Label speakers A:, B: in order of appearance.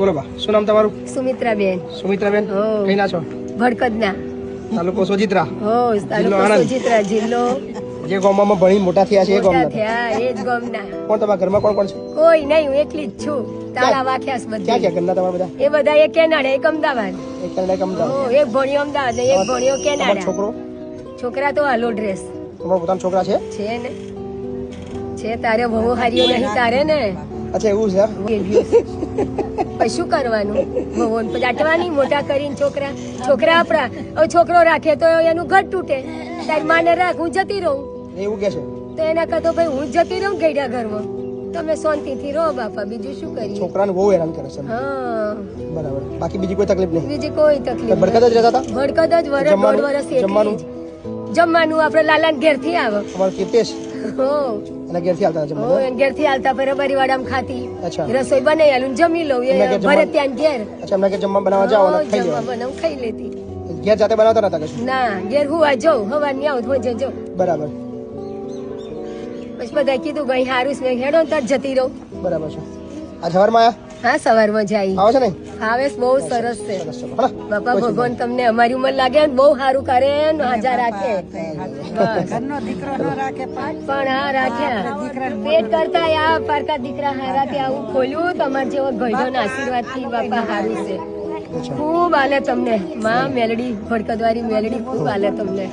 A: બોલો બા શું નામ તમારું?
B: સુમિત્રાબેન.
A: સુમિત્રાબેન. કઈ ના છો?
B: ભડકદના.
A: તાલુકો સોજિત્રા.
B: હો તાલુકો સોજિત્રા જિલ્લો.
A: જે ગામમાં ભણી મોટા થયા છે એ ગામના.
B: થયા એ જ ગામના.
A: કોણ તમારા ઘરમાં કોણ કોણ છે?
B: કોઈ નહીં હું એકલી જ છું. તાળા વાખ્યાસ
A: ક્યાં ક્યાં ઘરના તમારા બધા?
B: એ બધા એક કેનાડા એક અમદાવાદ.
A: એક કેનાડા એક અમદાવાદ.
B: એક ભણ્યો અમદાવાદ એક ભણ્યો કેનાડા
A: છોકરો?
B: છોકરા તો હાલો ડ્રેસ
A: તમારો પોતાનો છોકરા છે?
B: છે ને? છે તારે બહુ હારીઓ નહીં તારે ને?
A: અચ્છા એવું છે
B: પછી શું કરવાનું? ભગવાન પછી મોટા કરીને છોકરા છોકરા આપણા. હવે છોકરો રાખે તો એનું ઘર તૂટે. તારી માને રાખ હું જતી રહું.
A: એવું કે છે?
B: તો એના કરતો ભાઈ હું જતી રહું ગઈડા ઘરમાં. તમે શાંતિથી રહો બાપા બીજું શું કરીએ?
A: છોકરાને બહુ હેરાન કરે છે
B: હા.
A: બરાબર. બાકી બીજી કોઈ તકલીફ નહીં.
B: બીજી કોઈ તકલીફ
A: ભડકત જ રહેતા હતા?
B: ભડકત જ વરસ દોઢ વરસ
A: જમવાનું?
B: જમવાનું આપણે લાલાન ઘેરથી આવે.
A: અમાર કીર્તેશ.
B: હો.
A: એના ઘેરથી આવતા
B: હો
A: જમવા
B: એમ ઘેરથી આવતા પેલા પરિવાડામાં ખાતી. રસોઈ બનાવી આલું જમી લઉં એ ભરે ત્યાં ઘેર.
A: અચ્છા એમના કે જમવા બનાવવા
B: જાવ
A: અને ખાઈ
B: જમવા બનાવ ખાઈ લેતી.
A: ઘેર જાતે બનાવતા નતા કશું?
B: ના ઘેર હુવા જઉં હવા ની આવું હોજે જઉં
A: બરાબર.
B: પછી બધા કીધું ભાઈ હારું મેં હેડો તાર જતી રહું.
A: બરાબર છે. આ સવારમાં આયા?
B: હા સવારમાં જાય
A: આવે છે ને?
B: છે, બહુ સરસ છે. બાપા ભગવાન તમને અમારી ઉંમર લાગે ને બહુ સારું કરે ને હાજા રાખે. બસ. પણ હા રાખ્યા પેટ કરતા આ પારકા દીકરા હારા ત્યાં આવું ખોલ્યું તમાર જેવો ગયડો આશીર્વાદથી બાપા સારું છે. ખૂબ આલે તમને. માં મેલડી ભડકદવારી મેલડી ખૂબ આલે તમને.